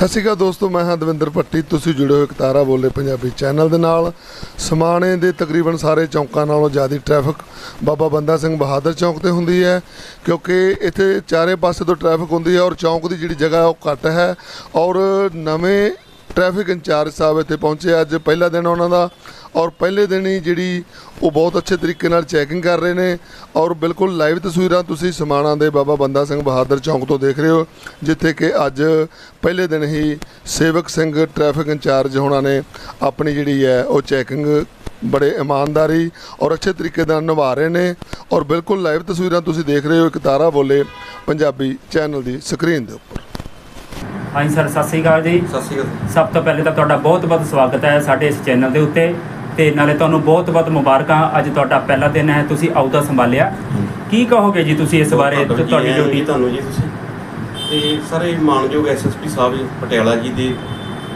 ਸਤਿ ਸ਼੍ਰੀ ਅਕਾਲ ਦੋਸਤੋ, ਮੈਂ ਹਾਂ ਦਵਿੰਦਰ ਪੱਟੀ ਤੁਸੀਂ ਜੁੜੇ ਹੋ ਇੱਕ ਤਾਰਾ ਬੋਲੇ ਪੰਜਾਬੀ ਚੈਨਲ ਦੇ ਨਾਲ। ਸਮਾਣੇ ਦੇ ਤਕਰੀਬਨ ਸਾਰੇ ਚੌਂਕਾਂ ਨਾਲੋਂ ਜ਼ਿਆਦਾ ਟ੍ਰੈਫਿਕ ਬਾਬਾ ਬੰਦਾ ਸਿੰਘ ਬਹਾਦਰ ਚੌਂਕ ਤੇ ਹੁੰਦੀ ਹੈ, ਕਿਉਂਕਿ ਇੱਥੇ ਚਾਰੇ ਪਾਸੇ ਤੋਂ ਟ੍ਰੈਫਿਕ ਹੁੰਦੀ ਹੈ ਔਰ ਚੌਂਕ ਦੀ ਜਿਹੜੀ ਜਗ੍ਹਾ ਉਹ ਘੱਟ ਹੈ ਔਰ ਨਵੇਂ ਟ੍ਰੈਫਿਕ ਇੰਚਾਰਜ ਸਾਹਿਬ ਇੱਥੇ ਪਹੁੰਚੇ ਅੱਜ ਪਹਿਲਾ ਦਿਨ ਉਹਨਾਂ ਦਾ ਔਰ ਪਹਿਲੇ ਦਿਨ ਹੀ ਜਿਹੜੀ ਉਹ ਬਹੁਤ ਅੱਛੇ ਤਰੀਕੇ ਨਾਲ ਚੈਕਿੰਗ ਕਰ ਰਹੇ ਨੇ ਔਰ ਬਿਲਕੁਲ ਲਾਈਵ ਤਸਵੀਰਾਂ ਤੁਸੀਂ ਸਮਾਣਾ ਦੇ ਬਾਬਾ ਬੰਦਾ ਸਿੰਘ ਬਹਾਦਰ ਚੌਂਕ ਤੋਂ ਦੇਖ ਰਹੇ ਹੋ ਜਿੱਥੇ ਕਿ ਅੱਜ ਪਹਿਲੇ ਦਿਨ ਹੀ ਸੇਵਕ ਸਿੰਘ ਟ੍ਰੈਫਿਕ ਇੰਚਾਰਜ ਹੋਣਾ ਨੇ ਆਪਣੀ ਜਿਹੜੀ ਹੈ ਉਹ ਚੈਕਿੰਗ ਬੜੇ ਇਮਾਨਦਾਰੀ ਔਰ ਅੱਛੇ ਤਰੀਕੇ ਨਾਲ ਨਿਭਾ ਰਹੇ ਨੇ ਔਰ ਬਿਲਕੁਲ ਲਾਈਵ ਤਸਵੀਰਾਂ ਤੁਸੀਂ ਦੇਖ ਰਹੇ ਹੋ ਇੱਕ ਤਾਰਾ ਬੋਲੇ ਪੰਜਾਬੀ ਚੈਨਲ ਦੀ ਸਕਰੀਨ ਦੇ ਉੱਪਰ। ਹਾਂਜੀ ਸਰ ਸਤਿ ਸ੍ਰੀ ਅਕਾਲ ਜੀ। ਸਤਿ ਸ਼੍ਰੀ ਅਕਾਲ। ਸਭ ਤੋਂ ਪਹਿਲੇ ਤਾਂ ਤੁਹਾਡਾ ਬਹੁਤ-ਬਹੁਤ ਸਵਾਗਤ ਹੈ ਸਾਡੇ ਇਸ ਚੈਨਲ ਦੇ ਉੱਤੇ। ਤੇ ਨਾਲੇ ਤੁਹਾਨੂੰ ਬਹੁਤ-ਬਹੁਤ ਮੁਬਾਰਕਾਂ। ਅੱਜ ਤੁਹਾਡਾ ਪਹਿਲਾ ਦਿਨ ਹੈ ਤੁਸੀਂ ਅਹੁਦਾ ਸੰਭਾਲਿਆ। ਕੀ ਕਹੋਗੇ ਜੀ ਤੁਸੀਂ ਇਸ ਬਾਰੇ ਤੇ ਤੁਹਾਡੀ ਡਿਊਟੀ ਤੁਹਾਨੂੰ ਜੀ ਤੁਸੀਂ। ਤੇ ਸਾਰੇ ਮਾਨਯੋਗ ਐਸਐਸਪੀ ਸਾਹਿਬ ਜੀ, ਪਟਿਆਲਾ ਜੀ ਦੇ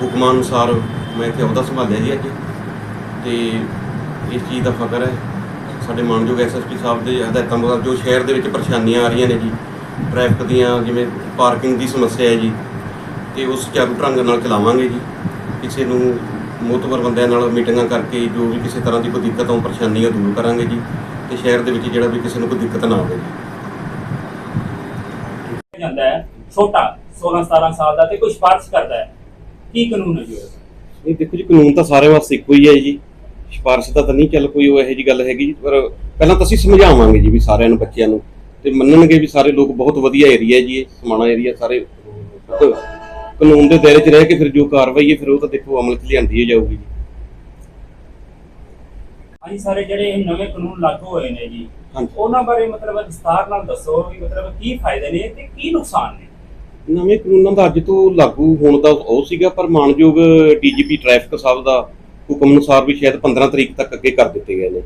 ਹੁਕਮਾਂ ਅਨੁਸਾਰ ਮੈਂ ਇੱਥੇ ਅਹੁਦਾ ਸੰਭਾਲਿਆ ਜੀ ਅੱਜ। ਤੇ ਇਸ ਚੀਜ਼ ਦਾ ਫਖਰ ਹੈ ਸਾਡੇ ਮਾਨਯੋਗ ਐਸਐਸਪੀ ਸਾਹਿਬ ਦੇ ਹਦਾਇਤਾਂ ਮੁਤਾਬਕ ਜੋ ਸ਼ਹਿਰ ਦੇ ਵਿੱਚ ਪਰੇਸ਼ਾਨੀਆਂ ਆ ਰਹੀਆਂ ਨੇ ਜੀ ਟ੍ਰੈਫਿਕ ਦੀਆਂ ਜਿਵੇਂ ਪਾਰਕਿੰਗ ਦੀ ਸਮੱਸਿਆ ਹੈ ਜੀ ਤੇ ਉਸ ਚਾਰੂ ਢੰਗ ਨਾਲ ਚਲਾਵਾਂਗੇ ਜੀ ਕਿਸੇ ਨੂੰ ਮੋਤਬਰ ਬੰਦਿਆਂ ਨਾਲ ਮੀਟਿੰਗਾਂ ਕਰਕੇ ਜੋ ਵੀ ਕਿਸੇ ਤਰ੍ਹਾਂ ਦੀ ਕੋਈ ਦਿੱਕਤ ਆਉ ਪਰੇਸ਼ਾਨੀ ਉਹ ਦੂਰ ਕਰਾਂਗੇ ਜੀ ਤੇ ਸ਼ਹਿਰ ਦੇ ਵਿੱਚ ਜਿਹੜਾ ਵੀ ਕਿਸੇ ਨੂੰ ਕੋਈ ਦਿੱਕਤ ਨਾ ਆਵੇ ਜੀ। ਜਾਂਦਾ ਹੈ ਛੋਟਾ 16 17 ਸਾਲ ਦਾ ਤੇ ਕੋਈ ਸਿਫਾਰਿਸ਼ ਕਰਦਾ ਹੈ। ਕੀ ਕਾਨੂੰਨ ਹੈ ਜੀ ਉਹਦਾ? ਇਹ ਦੇਖੋ ਜੀ ਕਾਨੂੰਨ ਤਾਂ ਸਾਰੇ ਵਾਸਤੇ ਇੱਕੋ ਹੀ ਹੈ ਜੀ। ਸਿਫਾਰਿਸ਼ ਦਾ ਤਾਂ ਨਹੀਂ ਚੱਲ ਕੋਈ ਉਹ ਇਹੋ ਜੀ ਗੱਲ ਹੈਗੀ ਜੀ ਪਰ ਪਹਿਲਾਂ ਤਾਂ ਅਸੀਂ ਸਮਝਾਵਾਂਗੇ ਜੀ ਵੀ ਸਾਰਿਆਂ ਨੂੰ ਬੱਚਿਆਂ ਨੂੰ। ਤੇ ਮੰਨਣਗੇ ਵੀ ਸਾਰੇ ਲੋਕ ਬਹੁਤ ਵਧੀਆ ਏਰੀਆ ਜੀ ਇਹ ਸਮਾਣਾ ਏਰੀਆ ਸਾਰੇ। ਕਾਨੂੰਨ ਦੇ ਦਾਇਰੇ 'ਚ ਰਹਿ ਕੇ ਫਿਰ ਜੋ ਕਾਰਵਾਈ ਹੈ ਫਿਰ ਉਹ ਤਾਂ ਦੇਖੋ ਅਮਲ 'ਚ ਲਿਆਂਦੀ ਹੀ ਜਾਊਗੀ ਜੀ। ਹਾਂਜੀ ਸਾਰੇ ਜਿਹੜੇ ਇਹ ਨਵੇਂ ਕਾਨੂੰਨ ਲਾਗੂ ਹੋਏ ਨੇ ਜੀ ਹਾਂਜੀ। ਉਹਨਾਂ ਬਾਰੇ ਮਤਲਬ ਵਿਸਤਾਰ ਨਾਲ ਦੱਸੋ ਵੀ ਮਤਲਬ ਕੀ ਫਾਇਦੇ ਨੇ ਤੇ ਕੀ ਨੁਕਸਾਨ ਨੇ? ਨਵੇਂ ਕਾਨੂੰਨਾਂ ਦਾ ਅੱਜ ਤੋਂ ਲਾਗੂ ਹੋਣ ਦਾ ਉਹ ਸੀਗਾ ਪਰ ਮਾਨਯੋਗ ਡੀਜੀਪੀ ਟ੍ਰੈਫਿਕ ਸਾਹਿਬ ਦਾ ਹੁਕਮ ਅਨੁਸਾਰ ਵੀ ਸ਼ਾਇਦ 15 ਤਰੀਕ ਤੱਕ ਅੱਗੇ ਕਰ ਦਿੱਤੇ ਗਏ ਨੇ।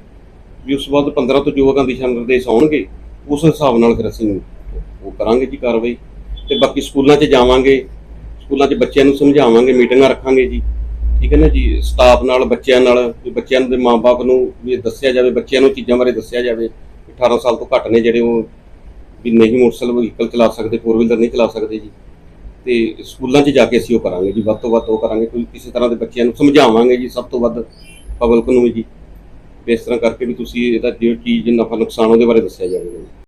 ਵੀ ਉਸ ਤੋਂ ਬਾਅਦ 15 ਤੋਂ ਜੋ ਅਗਾਂ ਦਿਸ਼ਾ ਨਿਰਦੇਸ਼ ਆਉਣਗੇ ਉਸ ਹਿਸਾਬ ਨਾਲ ਫਿਰ ਅਸੀਂ ਉਹ ਕਰਾਂਗੇ ਜੀ ਕਾਰਵਾਈ। ਤੇ ਬਾਕੀ ਸਕੂਲਾਂ 'ਚ ਜਾਵਾਂਗੇ ਸਕੂਲਾਂ 'ਚ ਬੱਚਿਆਂ ਨੂੰ ਸਮਝਾਵਾਂਗੇ, ਮੀਟਿੰਗਾਂ ਰੱਖਾਂਗੇ ਜੀ। ਠੀਕ ਹੈ ਨਾ ਜੀ? ਸਟਾਫ ਨਾਲ, ਬੱਚਿਆਂ ਨਾਲ, ਵੀ ਬੱਚਿਆਂ ਦੇ ਮਾਪੇ ਨੂੰ ਵੀ ਦੱਸਿਆ ਜਾਵੇ, ਬੱਚਿਆਂ ਨੂੰ ਚੀਜ਼ਾਂ ਬਾਰੇ ਦੱਸਿਆ ਜਾਵੇ 18 ਸਾਲ ਤੋਂ ਘੱਟ ਨੇ ਜਿਹੜੇ ਉਹ ਵੀ ਨਹੀਂ ਮੋਟਰਸਾਈਕਲ ਵਹੀਕਲ ਚਲਾ ਸਕਦੇ ਫੋਰ ਵੀਲਰ ਨਹੀਂ ਚਲਾ ਸਕਦੇ ਜੀ। ਤੇ ਸਕੂਲਾਂ 'ਚ ਜਾ ਕੇ ਅਸੀਂ ਉਹ ਕਰਾਂਗੇ ਜੀ, ਵੱਧ ਤੋਂ ਵੱਧ ਉਹ ਕਰਾਂਗੇ, ਕੋਈ ਕਿਸੇ ਤਰ੍ਹਾਂ ਦੇ ਬੱਚਿਆਂ ਨੂੰ ਸਮਝਾਵਾਂਗੇ ਜੀ, ਸਭ ਤੋਂ ਵੱਧ ਪਬਲਿਕ ਨੂੰ ਵੀ ਜੀ। ਇਸ ਤਰ੍ਹਾਂ ਕਰਕੇ ਵੀ ਤੁਸੀਂ ਇਹਦਾ ਜੋ ਚੀਜ਼ ਨਫਾ ਨੁਕਸਾਨ ਉਹਦੇ ਬਾਰੇ ਦੱਸਿਆ ਜਾਵੇਗਾ ਜੀ।